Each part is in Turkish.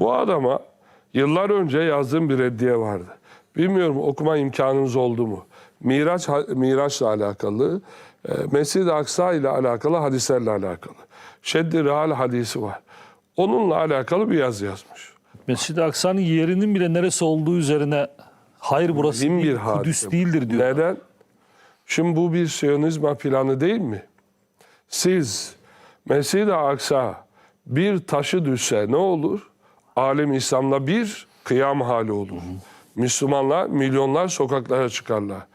Bu adama yıllar önce yazdığım bir reddiye vardı. Bilmiyorum okuma imkanınız oldu mu? Miraç Miraç'la alakalı, e, Mescid-i Aksa ile alakalı hadislerle alakalı. Şeddi Rihal hadisi var. Onunla alakalı bir yazı yazmış. Mescid-i Aksa'nın yerinin bile neresi olduğu üzerine hayır burası Bin değil, bir Kudüs değildir diyor. Neden? Şimdi bu bir Siyonizma planı değil mi? Siz Mescid-i Aksa bir taşı düşse ne olur? Alem İslam'da bir kıyam hali olur. Müslümanlar milyonlar sokaklara çıkarlar.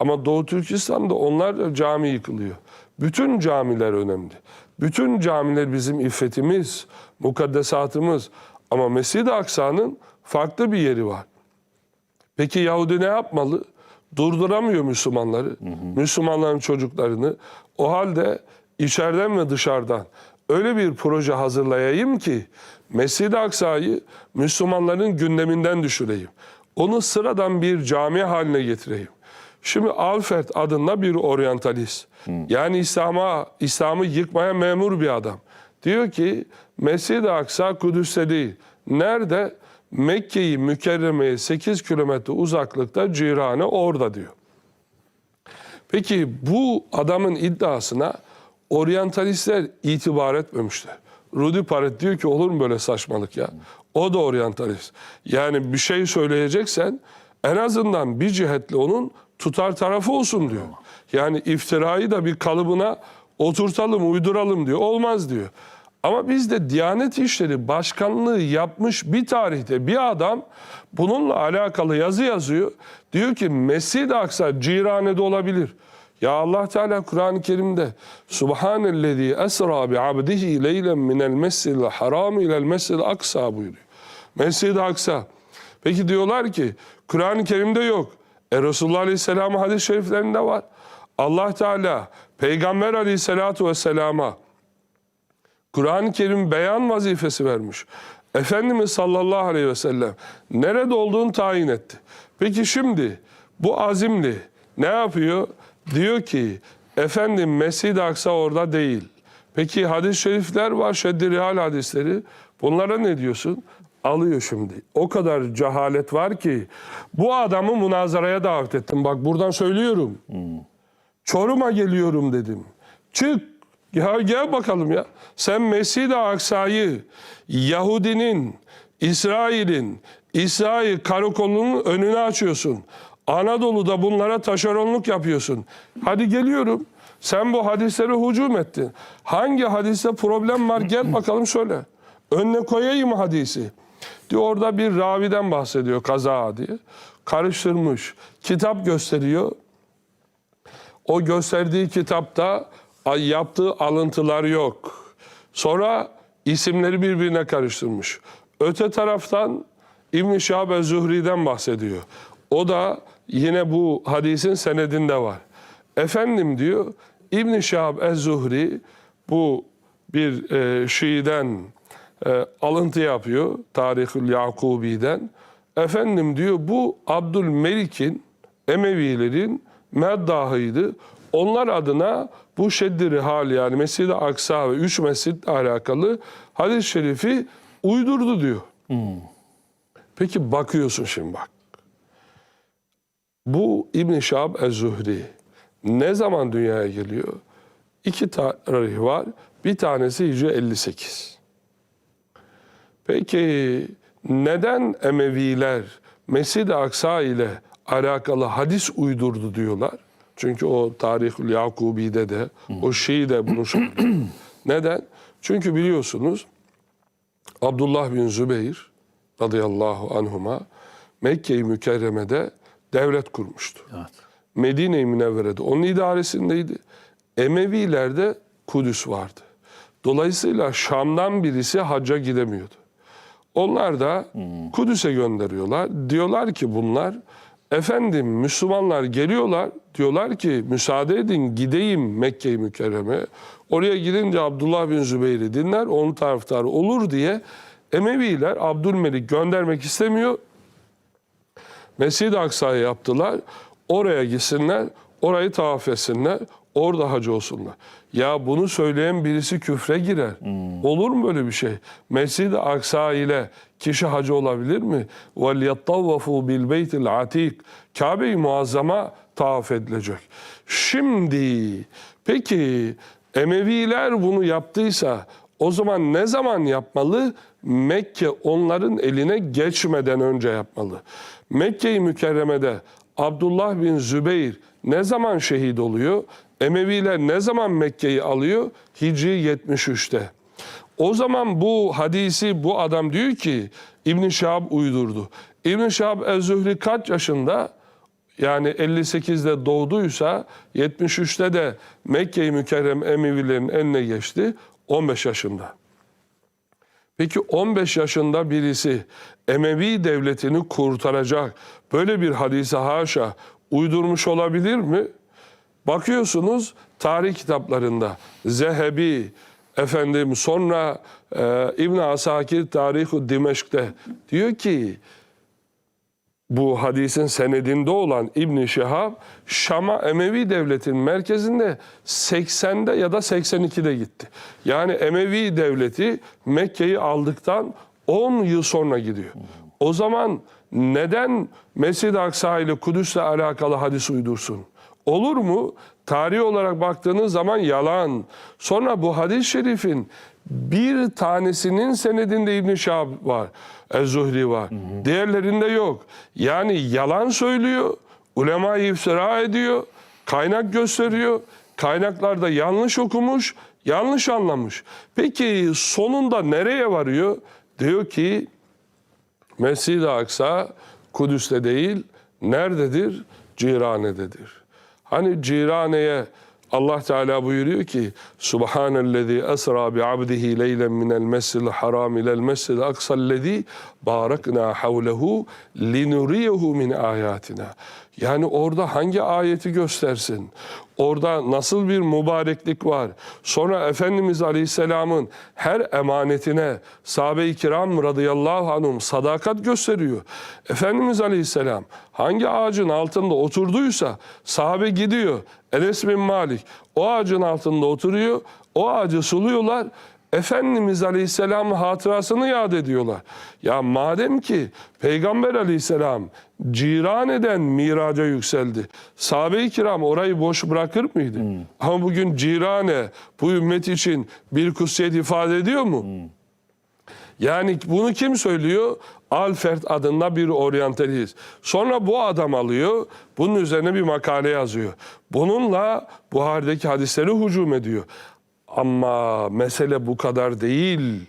Ama Doğu Türkistan'da onlar cami yıkılıyor. Bütün camiler önemli. Bütün camiler bizim iffetimiz, mukaddesatımız. Ama Mescid-i Aksa'nın farklı bir yeri var. Peki Yahudi ne yapmalı? Durduramıyor Müslümanları, Müslümanların çocuklarını. O halde içeriden ve dışarıdan öyle bir proje hazırlayayım ki Mescid-i Aksa'yı Müslümanların gündeminden düşüreyim. Onu sıradan bir cami haline getireyim. Şimdi Alfred adında bir oryantalist. Yani İslam'a İslam'ı yıkmaya memur bir adam. Diyor ki Mescid-i Aksa Kudüs'te değil. Nerede? Mekke'yi mükerremeye 8 kilometre uzaklıkta Cirane orada diyor. Peki bu adamın iddiasına oryantalistler itibar etmemişler. Rudy Parret diyor ki olur mu böyle saçmalık ya? O da oryantalist. Yani bir şey söyleyeceksen en azından bir cihetle onun tutar tarafı olsun diyor. Yani iftirayı da bir kalıbına oturtalım, uyduralım diyor. Olmaz diyor. Ama bizde Diyanet İşleri Başkanlığı yapmış bir tarihte bir adam bununla alakalı yazı yazıyor. Diyor ki Mescid-i Aksa Cirane'de olabilir. Ya Allah Teala Kur'an-ı Kerim'de Subhanellezi esra bi abdihi leylen minel mescidil haram ilel mescidil aksa buyuruyor. Mescid-i Aksa. Peki diyorlar ki Kur'an-ı Kerim'de yok. E Resulullah Aleyhisselam'ın hadis-i şeriflerinde var. Allah Teala Peygamber Aleyhisselatu Vesselam'a Kur'an-ı Kerim beyan vazifesi vermiş. Efendimiz sallallahu aleyhi ve sellem nerede olduğunu tayin etti. Peki şimdi bu azimli ne yapıyor? Diyor ki efendim Mescid-i Aksa orada değil. Peki hadis-i şerifler var, şeddi rihal hadisleri. Bunlara ne diyorsun? Alıyor şimdi. O kadar cehalet var ki bu adamı münazaraya davet ettim. Bak buradan söylüyorum. Çorum'a geliyorum dedim. Çık ya gel bakalım ya. Sen Mescid-i Aksa'yı Yahudinin, İsrail'in, İsrail karakolunun önünü açıyorsun. Anadolu'da bunlara taşeronluk yapıyorsun. Hadi geliyorum. Sen bu hadislere hücum ettin. Hangi hadiste problem var gel bakalım söyle. Önüne koyayım hadisi. Diyor orada bir raviden bahsediyor kaza diye. Karıştırmış. Kitap gösteriyor. O gösterdiği kitapta yaptığı alıntılar yok. Sonra isimleri birbirine karıştırmış. Öte taraftan İbn-i Şahab el-Zuhri'den bahsediyor. O da yine bu hadisin senedinde var. Efendim diyor İbn-i Şahab el-Zuhri bu bir e, Şii'den e, alıntı yapıyor. Tarihül Yakubi'den. Efendim diyor bu Abdülmelik'in Emevilerin meddahıydı. Onlar adına bu şeddi rihal yani Mescid-i Aksa ve üç mescitle alakalı hadis-i şerifi uydurdu diyor. Peki bakıyorsun şimdi bak. Bu İbn Şahab el-Zuhri ne zaman dünyaya geliyor? İki tarih var. Bir tanesi Hicri 58. Peki neden Emeviler Mescid-i Aksa ile alakalı hadis uydurdu diyorlar? Çünkü o Tarihül Yakubi'de de o Şii de bunu söylüyor. Neden? Çünkü biliyorsunuz Abdullah bin Zübeyir radıyallahu anhuma Mekke-i Mükerreme'de devlet kurmuştu. Evet. Medine-i Münevvere'de onun idaresindeydi. Emevilerde Kudüs vardı. Dolayısıyla Şam'dan birisi hacca gidemiyordu. Onlar da Kudüs'e gönderiyorlar. Diyorlar ki bunlar efendim Müslümanlar geliyorlar. Diyorlar ki müsaade edin gideyim Mekke-i Mükerreme. Oraya gidince Abdullah bin Zübeyir'i dinler. Onun taraftarı olur diye Emeviler Abdülmelik göndermek istemiyor. Mescid-i Aksa'yı yaptılar. Oraya gitsinler, orayı tavaf etsinler. orada hacı olsunlar. Ya bunu söyleyen birisi küfre girer. Olur mu böyle bir şey? Mescid-i Aksa ile kişi hacı olabilir mi? وَلْيَطَّوَّفُوا بِالْبَيْتِ الْعَتِيقِ Kabe-i Muazzama tavaf edilecek. Şimdi peki Emeviler bunu yaptıysa o zaman ne zaman yapmalı? Mekke onların eline geçmeden önce yapmalı. Mekke-i Mükerreme'de Abdullah bin Zübeyir ne zaman şehit oluyor? Emeviler ne zaman Mekke'yi alıyor? Hicri 73'te. O zaman bu hadisi bu adam diyor ki İbn Şahab uydurdu. İbn Şahab Ez-Zühri kaç yaşında? Yani 58'de doğduysa 73'te de Mekke-i Mükerrem Emevilerin eline geçti 15 yaşında. Peki 15 yaşında birisi Emevi devletini kurtaracak böyle bir hadise haşa uydurmuş olabilir mi? Bakıyorsunuz tarih kitaplarında Zehebi, efendim sonra e, İbn Asakir Tarihu Dimeşk'te diyor ki bu hadisin senedinde olan İbn Şihab Şam'a Emevi devletinin merkezinde 80'de ya da 82'de gitti. Yani Emevi devleti Mekke'yi aldıktan 10 yıl sonra gidiyor. O zaman neden Mescid-i Aksa ile Kudüs'le alakalı hadis uydursun? Olur mu? Tarih olarak baktığınız zaman yalan. Sonra bu hadis-i şerifin bir tanesinin senedinde İbn Şahab var. Ez-Zuhri var. Diğerlerinde yok. Yani yalan söylüyor. Ulema iftira ediyor. Kaynak gösteriyor. Kaynaklarda yanlış okumuş, yanlış anlamış. Peki sonunda nereye varıyor? Diyor ki Mescid-i Aksa Kudüs'te değil, nerededir? Cirane'dedir. Hani Cirane'ye Allah Teala buyuruyor ki Subhanellezi esra bi abdihi leylen minel mescidil haram ilel mescidil aksallezi barakna havlehu linuriyehu min ayatina. Yani orada hangi ayeti göstersin? Orada nasıl bir mübareklik var? Sonra Efendimiz Aleyhisselam'ın her emanetine sahabe-i kiram radıyallahu anhum sadakat gösteriyor. Efendimiz Aleyhisselam hangi ağacın altında oturduysa sahabe gidiyor. Enes bin Malik o ağacın altında oturuyor. O ağacı suluyorlar. Efendimiz Aleyhisselam'ın hatırasını yad ediyorlar. Ya madem ki Peygamber Aleyhisselam Cirane'den miraca yükseldi. Sahabe-i kiram orayı boş bırakır mıydı? Ama bugün Cirane bu ümmet için bir kutsiyet ifade ediyor mu? Yani bunu kim söylüyor? Alfred adında bir oryantalist. Sonra bu adam alıyor, bunun üzerine bir makale yazıyor. Bununla Buhari'deki hadisleri hücum ediyor. Ama mesele bu kadar değil.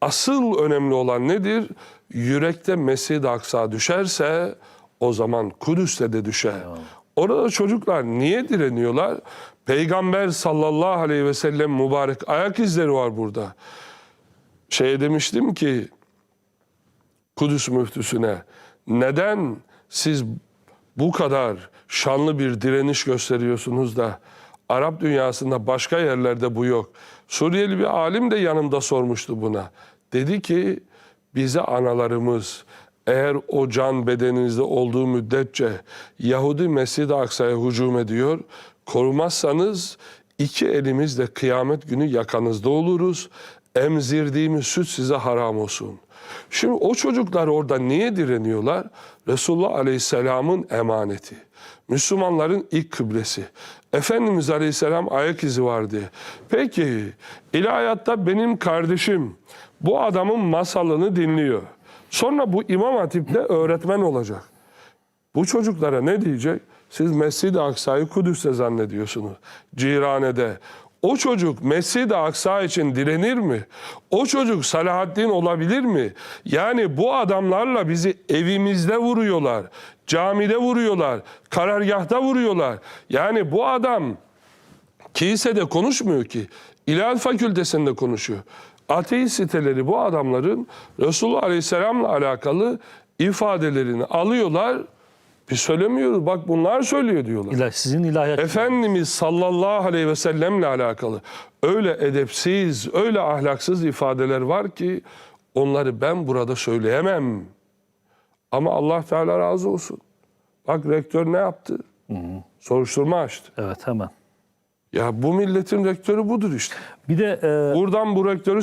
Asıl önemli olan nedir? Yürekte Mescid-i Aksa düşerse o zaman Kudüs'te de düşer. Orada çocuklar niye direniyorlar? Peygamber sallallahu aleyhi ve sellem mübarek ayak izleri var burada. Şey demiştim ki Kudüs müftüsüne neden siz bu kadar şanlı bir direniş gösteriyorsunuz da Arap dünyasında başka yerlerde bu yok. Suriyeli bir alim de yanımda sormuştu buna. Dedi ki bize analarımız eğer o can bedeninizde olduğu müddetçe Yahudi Mescid-i Aksa'ya hücum ediyor, korumazsanız iki elimizle kıyamet günü yakanızda oluruz. Emzirdiğimiz süt size haram olsun. Şimdi o çocuklar orada niye direniyorlar? Resulullah Aleyhisselam'ın emaneti. Müslümanların ilk kıblesi. Efendimiz Aleyhisselam ayak izi var diye. Peki ilahiyatta benim kardeşim bu adamın masalını dinliyor. Sonra bu İmam Hatip'te öğretmen olacak. Bu çocuklara ne diyecek? Siz Mescid-i Aksa'yı Kudüs'te zannediyorsunuz. Cirane'de. O çocuk Mescid-i Aksa için direnir mi? O çocuk Salahaddin olabilir mi? Yani bu adamlarla bizi evimizde vuruyorlar. Camide vuruyorlar. Karargahta vuruyorlar. Yani bu adam kilisede konuşmuyor ki. İlahiyat fakültesinde konuşuyor. Ateist siteleri bu adamların Resulullah Aleyhisselam'la alakalı ifadelerini alıyorlar. Biz söylemiyoruz. Bak bunlar söylüyor diyorlar. İlah, sizin ilahiyat Efendimiz sallallahu aleyhi ve sellemle alakalı öyle edepsiz, öyle ahlaksız ifadeler var ki onları ben burada söyleyemem. Ama Allah Teala razı olsun. Bak rektör ne yaptı? Soruşturma açtı. Evet hemen. Ya bu milletin rektörü budur işte. Bir de e, Buradan bu rektörü